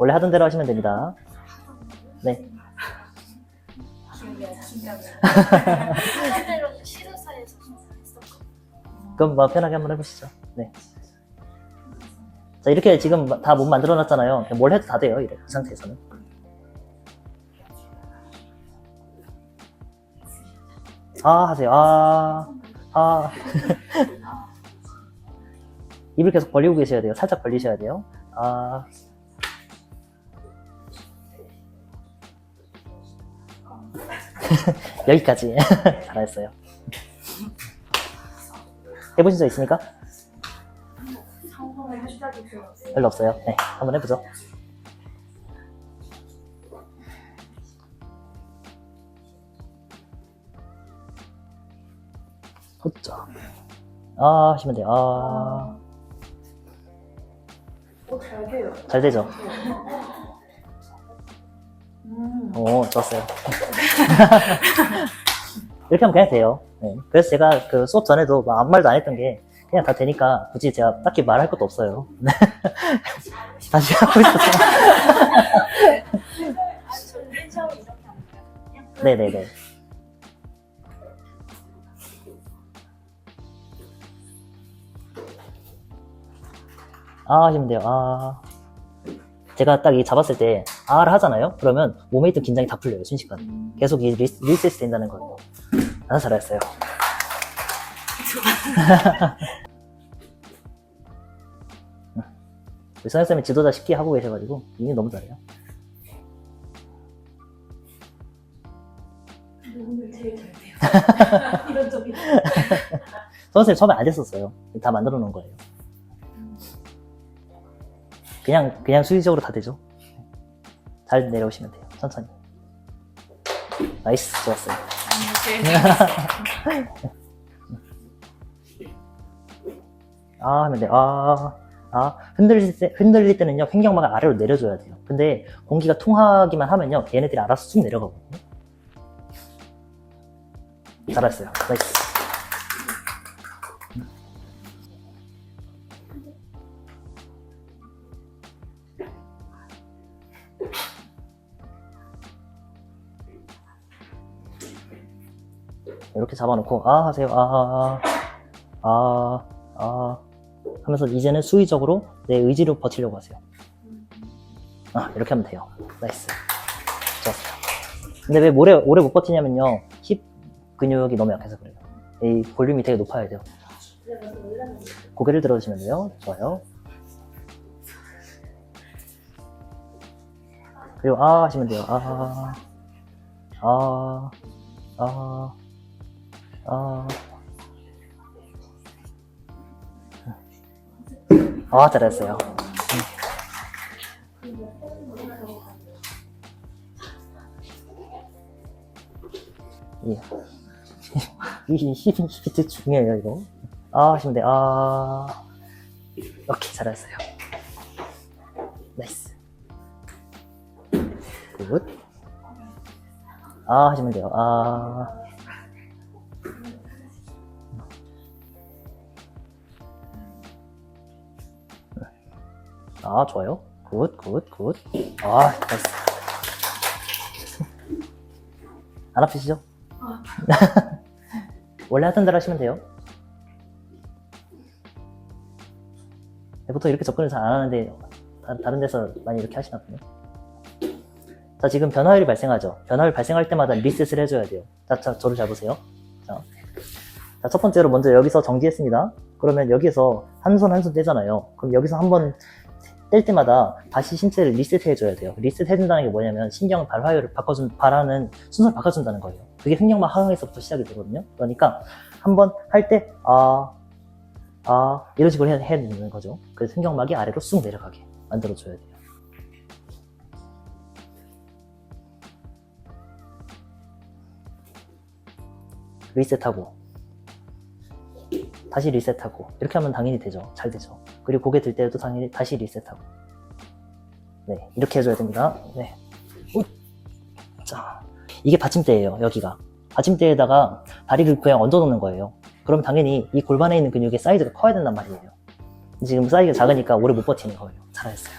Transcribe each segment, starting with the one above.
원래 하던 대로 하시면 됩니다. 네. 기억이. 그럼 뭐 편하게 한번 해보시죠. 네. 자, 이렇게 지금 다 몸 만들어 놨잖아요. 뭘 해도 다 돼요. 이래. 이 상태에서는. 아, 하세요. 아, 아. 입을 계속 벌리고 계셔야 돼요. 살짝 벌리셔야 돼요. 아. 여기까지. 잘하셨어요. 해보신 적 있습니까? 별로 없어요. 네, 한번 해보죠. 헛자. 아, 하시면 돼요. 아, 오, 잘 돼요. 잘 되죠? 음. 오, 좋았어요. 이렇게 하면 그냥 돼요. 네. 그래서 제가 그 수업 전에도 막 아무 말도 안 했던 게 그냥 다 되니까 굳이 제가 딱히 말할 것도 없어요. 네. 다시 하고. 그냥 네네네. 아 하시면 돼요. 아. 제가 딱 이 잡았을 때 아를 하잖아요. 그러면 몸에 있던 긴장이 다 풀려요. 순식간에. 계속 이 리스, 리셋이 된다는 거예요. 아 잘했어요. 우리 선생님이 지도자 쉽게 하고 계셔가지고 이게 너무 잘해요. 오늘 제일 잘 돼요. 이런 적이 선생님 처음에 안 했었어요. 다 만들어 놓은 거예요. 그냥, 그냥 수의적으로 다 되죠. 잘 내려오시면 돼요. 천천히. 나이스. 좋았어요. 아, 하면 돼요. 아, 아. 흔들릴 때, 흔들릴 때는요, 횡격막을 아래로 내려줘야 돼요. 근데 공기가 통하기만 하면요, 얘네들이 알아서 쑥 내려가거든요. 잘했어요. 나이스. 이렇게 잡아놓고 아 하세요. 아아 아 아, 아, 하면서 이제는 수의적으로 내 의지로 버티려고 하세요. 아 이렇게 하면 돼요. 나이스. 좋았어요. 근데 왜 오래 오래 못 버티냐면요. 힙 근육이 너무 약해서 그래요. 이 볼륨이 되게 높아야 돼요. 고개를 들어주시면 돼요. 좋아요. 그리고 아 하시면 돼요. 아 아, 아, 아. 아, 잘했어요. 예. 이 힘이, 되게 중요해요, 이거. 아, 돼. 아. 오케이, 잘했어요. 나이스. 굿. 아, 하시면 돼요. 아. 아, 좋아요. 굿, 굿, 굿. 아, 나이스. 안 아프시죠? 아. 원래 하던 대로 하시면 돼요. 네, 보통 이렇게 접근을 잘 안 하는데, 다, 다른 데서 많이 이렇게 하시나 보네. 자, 지금 변화율이 발생하죠. 변화율 발생할 때마다 리셋을 해줘야 돼요. 자, 자 저를 잘 보세요. 자, 자, 첫 번째로 먼저 여기서 정지했습니다. 그러면 여기서 한 손 한 손 떼잖아요. 그럼 여기서 한번 뗄 때마다 다시 신체를 리셋해줘야 돼요. 리셋해준다는 게 뭐냐면 신경 발화율을 바꿔준, 발하는 순서를 바꿔준다는 거예요. 그게 횡령막 하강에서부터 시작이 되거든요. 그러니까 한번 할 때, 아, 아, 이런 식으로 해야 되는 거죠. 그래서 횡격막이 아래로 쑥 내려가게 만들어줘야 돼요. 리셋하고, 다시 리셋하고, 이렇게 하면 당연히 되죠. 잘 되죠. 그리고 고개 들 때도 당연히 다시 리셋하고. 네, 이렇게 해줘야 됩니다. 네. 우! 자, 이게 받침대예요, 여기가. 받침대에다가 다리를 그냥 얹어놓는 거예요. 그럼 당연히 이 골반에 있는 근육의 사이즈가 커야 된단 말이에요. 지금 사이즈가 작으니까 오래 못 버티는 거예요. 잘하셨어요.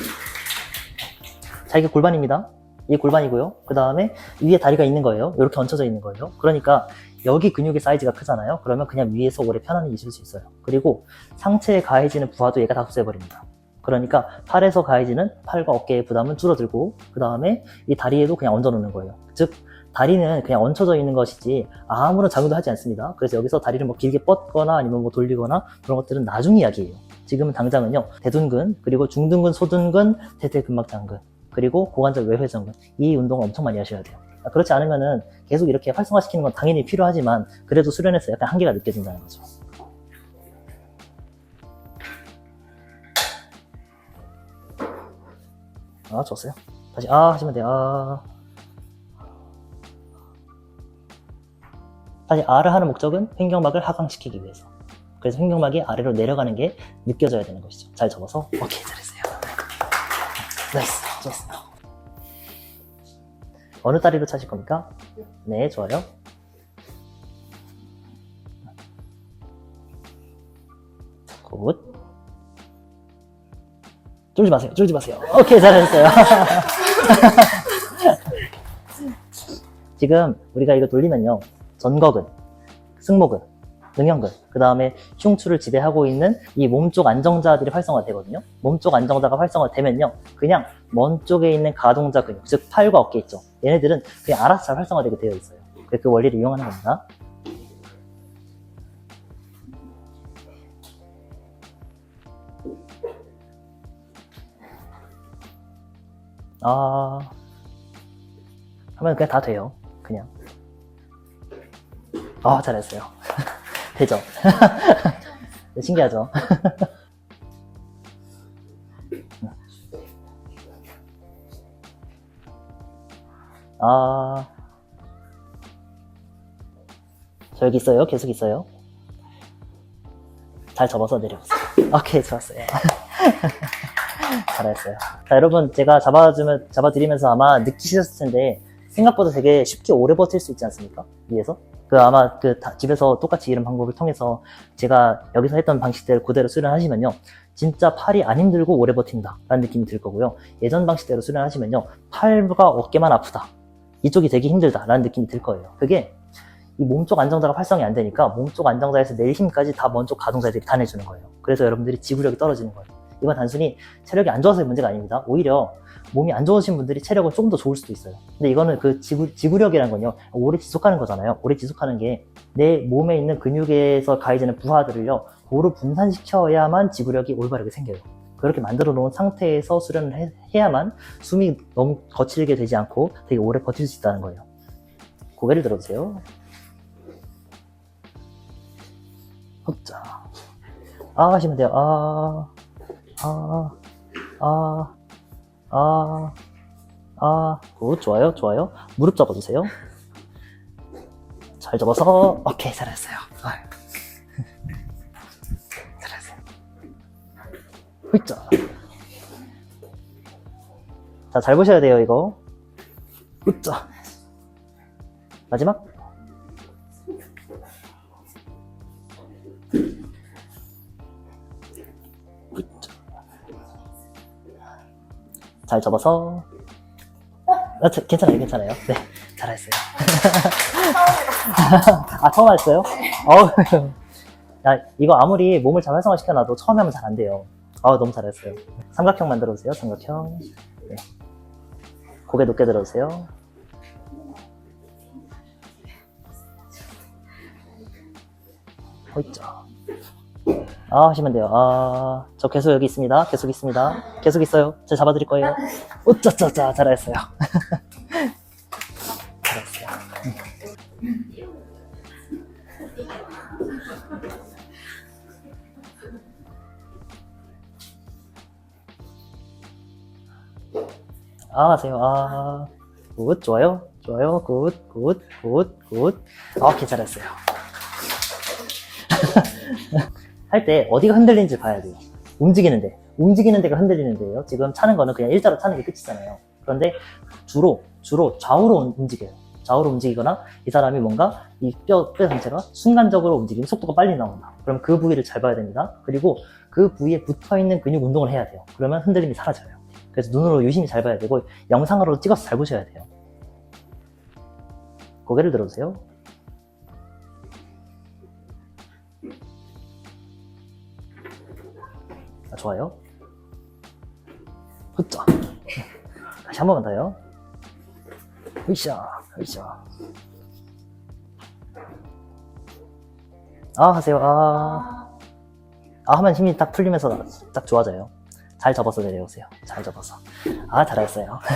네. 자, 이게 골반입니다. 이게 골반이고요. 그 다음에 위에 다리가 있는 거예요. 이렇게 얹혀져 있는 거예요. 그러니까 여기 근육의 사이즈가 크잖아요. 그러면 그냥 위에서 오래 편안히 있을 수 있어요. 그리고 상체에 가해지는 부하도 얘가 다 흡수해버립니다. 그러니까 팔에서 가해지는 팔과 어깨의 부담은 줄어들고 그 다음에 이 다리에도 그냥 얹어 놓는 거예요. 즉 다리는 그냥 얹혀져 있는 것이지 아무런 작용도 하지 않습니다. 그래서 여기서 다리를 뭐 길게 뻗거나 아니면 뭐 돌리거나 그런 것들은 나중 이야기예요. 지금은 당장은요 대둔근 그리고 중둔근 소둔근 대퇴근막장근 그리고 고관절 외회전근 이 운동을 엄청 많이 하셔야 돼요. 그렇지 않으면은 계속 이렇게 활성화시키는 건 당연히 필요하지만 그래도 수련에서 약간 한계가 느껴진다는 거죠. 아 좋았어요. 다시 아 하시면 돼요. 아. 다시 아를 하는 목적은 횡격막을 하강시키기 위해서. 그래서 횡격막이 아래로 내려가는 게 느껴져야 되는 것이죠. 잘 접어서 오케이 잘했어요. 나이스 좋았어요. 어느 다리로 차실 겁니까? 네 좋아요. 굿. 쫄지 마세요. 쫄지 마세요. 오케이 잘하셨어요. 지금 우리가 이거 돌리면요. 전거근, 승모근, 능형근, 그 다음에 흉추를 지배하고 있는 이 몸쪽 안정자들이 활성화되거든요. 몸쪽 안정자가 활성화되면요. 그냥 먼 쪽에 있는 가동자 근육, 즉 팔과 어깨 있죠. 얘네들은 그냥 알아서 잘 활성화되게 되어 있어요. 그그 원리를 이용하는 겁니다. 아, 하면 그냥 다 돼요. 그냥. 아, 잘했어요. 되죠? 네, 신기하죠? 아, 저 여기 있어요. 계속 있어요. 잘 접어서 내려보세요. 오케이, 좋았어요. 잘했어요. 자, 여러분, 제가 잡아주면, 잡아드리면서 아마 느끼셨을 텐데, 생각보다 되게 쉽게 오래 버틸 수 있지 않습니까? 위에서? 그 아마 그 다- 집에서 똑같이 이런 방법을 통해서 제가 여기서 했던 방식대로 그대로 수련하시면요. 진짜 팔이 안 힘들고 오래 버틴다. 라는 느낌이 들 거고요. 예전 방식대로 수련하시면요. 팔과 어깨만 아프다. 이쪽이 되게 힘들다. 라는 느낌이 들 거예요. 그게 이 몸쪽 안정자가 활성이 안 되니까 몸쪽 안정자에서 낼 힘까지 다 먼쪽 가동자들이 다 내주는 거예요. 그래서 여러분들이 지구력이 떨어지는 거예요. 이건 단순히 체력이 안 좋아서의 문제가 아닙니다. 오히려 몸이 안 좋으신 분들이 체력은 좀더 좋을 수도 있어요. 근데 이거는 그 지구, 지구력이라는 건요, 오래 지속하는 거잖아요. 오래 지속하는 게 내 몸에 있는 근육에서 가해지는 부하들을요, 고루 분산시켜야만 지구력이 올바르게 생겨요. 그렇게 만들어 놓은 상태에서 수련을 해, 해야만 숨이 너무 거칠게 되지 않고 되게 오래 버틸 수 있다는 거예요. 고개를 들어주세요. 헛자. 아 하시면 돼요. 아, 아, 아, 아, 아, 굿, 좋아요, 좋아요. 무릎 잡아주세요. 잘 접어서, 오케이, 잘했어요. 아. 잘했어요. 휘자. 자, 잘 보셔야 돼요, 이거. 휘자. 마지막. 잘 접어서. 아, 저- 괜찮아요, 괜찮아요. 네, 잘했어요. 아, 처음 하셨어요? 어우, 야, 이거 아무리 몸을 잘 활성화시켜놔도 처음에 하면 잘 안 돼요. 아 너무 잘했어요. 삼각형 만들어주세요, 삼각형. 네. 고개 높게 들어주세요. 호이자. 아, 하시면 돼요. 아, 저 계속 여기 있습니다. 계속 있습니다. 계속 있어요. 제가 잡아드릴 거예요. 오짜짜짜, 잘했어요. 잘했어요. 아, 하세요. 아, 굿, 좋아요. 좋아요. 굿, 굿, 굿, 굿. 아, 잘했어요. 할 때 어디가 흔들리는지 봐야 돼요. 움직이는데. 움직이는 데가 흔들리는데요. 지금 차는 거는 그냥 일자로 차는 게 끝이잖아요. 그런데 주로, 주로 좌우로 움직여요. 좌우로 움직이거나 이 사람이 뭔가 이 뼈, 뼈 전체가 순간적으로 움직이면 속도가 빨리 나온다. 그럼 그 부위를 잘 봐야 됩니다. 그리고 그 부위에 붙어 있는 근육 운동을 해야 돼요. 그러면 흔들림이 사라져요. 그래서 눈으로 유심히 잘 봐야 되고 영상으로 찍어서 잘 보셔야 돼요. 고개를 들어주세요. 아, 좋아요. 헛자. 다시 한 번만 더요. 으쌰, 으쌰. 아, 하세요. 아. 아, 하면 힘이 딱 풀리면서 딱 좋아져요. 잘 접어서 내려오세요. 잘 접어서. 아, 잘했어요.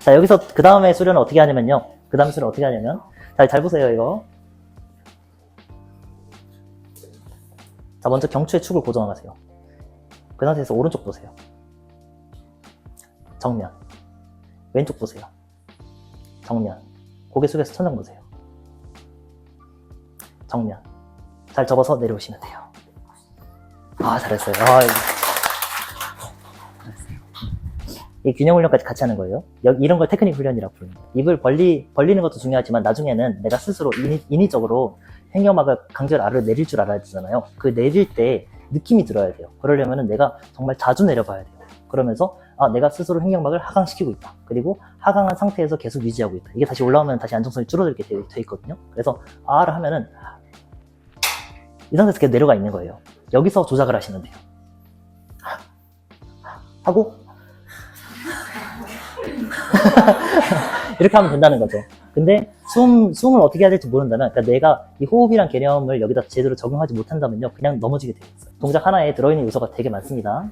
자, 여기서 그 다음에 수련은 어떻게 하냐면요. 그 다음 수련 어떻게 하냐면. 자, 잘 보세요, 이거. 자, 먼저 경추의 축을 고정하세요. 그 상태에서 오른쪽 보세요. 정면. 왼쪽 보세요. 정면. 고개 숙여서 천장 보세요. 정면. 잘 접어서 내려오시면 돼요. 아, 잘했어요. 아, 이- 균형 훈련까지 같이 하는 거예요. 여- 이런 걸 테크닉 훈련이라고 거예요. 입을 벌리, 벌리는 것도 중요하지만 나중에는 내가 스스로 인위, 인위적으로 횡격막을 강제로 아래로 내릴 줄 알아야 되잖아요. 그 내릴 때 느낌이 들어야 돼요. 그러려면은 내가 정말 자주 내려봐야 돼요. 그러면서 아, 내가 스스로 횡격막을 하강시키고 있다. 그리고 하강한 상태에서 계속 유지하고 있다. 이게 다시 올라오면 다시 안정성이 줄어들게 돼, 돼 있거든요. 그래서 아를 하면은 이 상태에서 계속 내려가 있는 거예요. 여기서 조작을 하시면 돼요. 하고 이렇게 하면 된다는 거죠. 근데 숨, 숨을 어떻게 해야 될지 모른다면, 그러니까 내가 이 호흡이란 개념을 여기다 제대로 적용하지 못한다면요, 그냥 넘어지게 되어 있어요. 동작 하나에 들어있는 요소가 되게 많습니다.